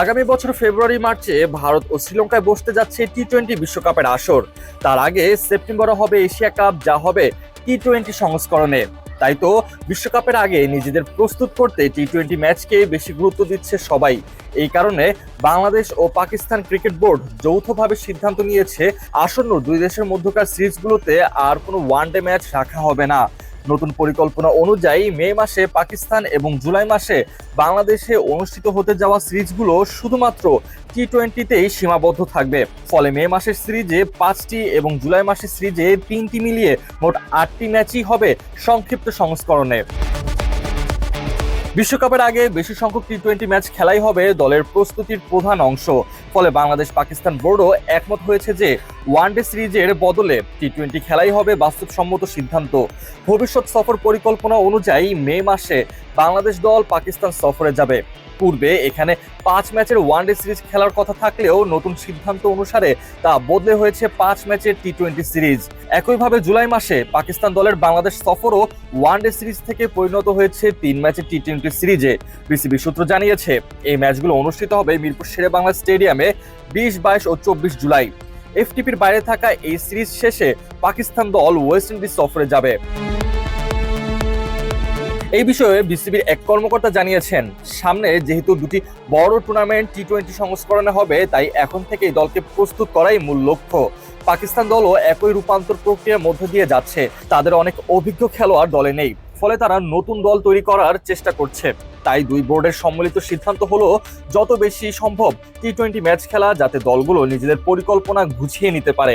আগামী বছর ফেব্রুয়ারি, মার্চে ভারত ও শ্রীলঙ্কায় বসতে যাচ্ছে টি টোয়েন্টি বিশ্বকাপের আসর। তার আগে সেপ্টেম্বরে হবে এশিয়া কাপ, যা হবে টি টোয়েন্টি সংস্করণে। তাই তো, বিশ্বকাপের আগে নিজেদের প্রস্তুত করতে টি টোয়েন্টি ম্যাচকে বেশি গুরুত্ব দিচ্ছে সবাই। এই কারণে বাংলাদেশ ও পাকিস্তান ক্রিকেট বোর্ড যৌথভাবে সিদ্ধান্ত নিয়েছে, আসন্ন দুই দেশের মধ্যকার সিরিজগুলোতে আর কোনো ওয়ানডে ম্যাচ রাখা হবে না। নতুন পরিকল্পনা অনুযায়ী মে মাসে পাকিস্তান এবং জুলাই মাসে বাংলাদেশে অনুষ্ঠিত হতে যাওয়া সিরিজগুলো শুধুমাত্র টি টোয়েন্টিতেই সীমাবদ্ধ থাকবে। ফলে মে মাসের সিরিজে পাঁচটি এবং জুলাই মাসের সিরিজে তিনটি মিলিয়ে মোট আটটি ম্যাচই হবে সংক্ষিপ্ত সংস্করণে। বিশ্বকাপের আগে বেশি সংখ্যক টি টোয়েন্টি ম্যাচ খেলাই হবে দলের প্রস্তুতির প্রধান অংশ। ফলে বাংলাদেশ পাকিস্তান বোর্ডও একমত হয়েছে যে ওয়ান ডে সিরিজের বদলে টি টোয়েন্টি খেলাই হবে বাস্তবসম্মত সিদ্ধান্ত। ভবিষ্যৎ সফর পরিকল্পনা অনুযায়ী মে মাসে বাংলাদেশ দল পাকিস্তান সফরে যাবে। পূর্বে এখানে পাঁচ ম্যাচের ওয়ানডে সিরিজ খেলার কথা থাকলেও নতুন সিদ্ধান্ত অনুসারে তা বদলে হয়েছে পাঁচ ম্যাচের টি টোয়েন্টি সিরিজ একইভাবে জুলাই মাসে পাকিস্তান দলের বাংলাদেশ সফরও ওয়ানডে সিরিজ থেকে পরিণত হয়েছে তিন ম্যাচের টি টোয়েন্টি সিরিজে বিসিবি সূত্র জানিয়েছে, এই ম্যাচগুলো অনুষ্ঠিত হবে মিরপুর শেরে বাংলা স্টেডিয়ামে বিশ, বাইশ ও চব্বিশ জুলাই। এফটিপির বাইরে থাকা এই সিরিজ শেষে পাকিস্তান দল ওয়েস্ট ইন্ডিজ সফরে যাবে। এই বিষয়ে বিসিবির এক কর্মকর্তা জানিয়েছেন, সামনে যেহেতু দুটি বড় টুর্নামেন্ট টি টোয়েন্টি সংস্করণে হবে, তাই এখন থেকেই দলকে প্রস্তুত করাই মূল লক্ষ্য। পাকিস্তান দলও একই রূপান্তর প্রক্রিয়ার মধ্যে দিয়ে যাচ্ছে, তাদের অনেক অভিজ্ঞ খেলোয়াড় দলে নেই, ফলে তারা নতুন দল তৈরি করার চেষ্টা করছে। তাই দুই বোর্ডের সম্মিলিত সিদ্ধান্ত হলো, যত বেশি সম্ভব টি টোয়েন্টি ম্যাচ খেলা যাতে দলগুলো নিজেদের পরিকল্পনা গুছিয়ে নিতে পারে।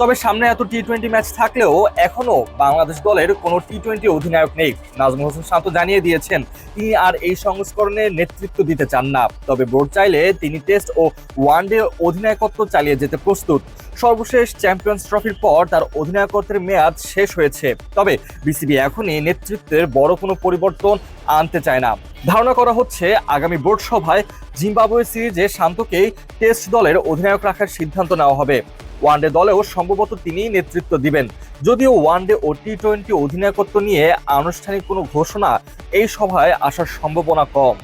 তবে সামনে এত টি টোয়েন্টি ম্যাচ থাকলেও এখনও বাংলাদেশ দলের কোনো টি টোয়েন্টি অধিনায়ক নেই। নাজমুল হোসেন শান্ত জানিয়ে দিয়েছেন, তিনি আর এই সংস্করণে নেতৃত্ব দিতে চান না। তবে বোর্ড চাইলে তিনি টেস্ট ও ওয়ানডে অধিনায়কত্ব চালিয়ে যেতে প্রস্তুত। সর্বশেষ চ্যাম্পিয়ন্স ট্রফির পর তার অধিনায়কত্বের মেয়াদ শেষ হয়েছে। তবে বিসিবি এখনই নেতৃত্বের বড় কোনো পরিবর্তন আনতে চায় না। ধারণা করা হচ্ছে, আগামী বোর্ড সভায় জিম্বাবুয়ে সিরিজে শান্তকেই টেস্ট দলের অধিনায়ক রাখার সিদ্ধান্ত নেওয়া হবে। ওয়ানডে দলেও সম্ভবত তিনিই নেতৃত্ব দিবেন। যদিও ওয়ানডে ও টি টোয়েন্টি অধিনায়কত্ব নিয়ে আনুষ্ঠানিক কোনো ঘোষণা এই সভায় আসার সম্ভাবনা কম।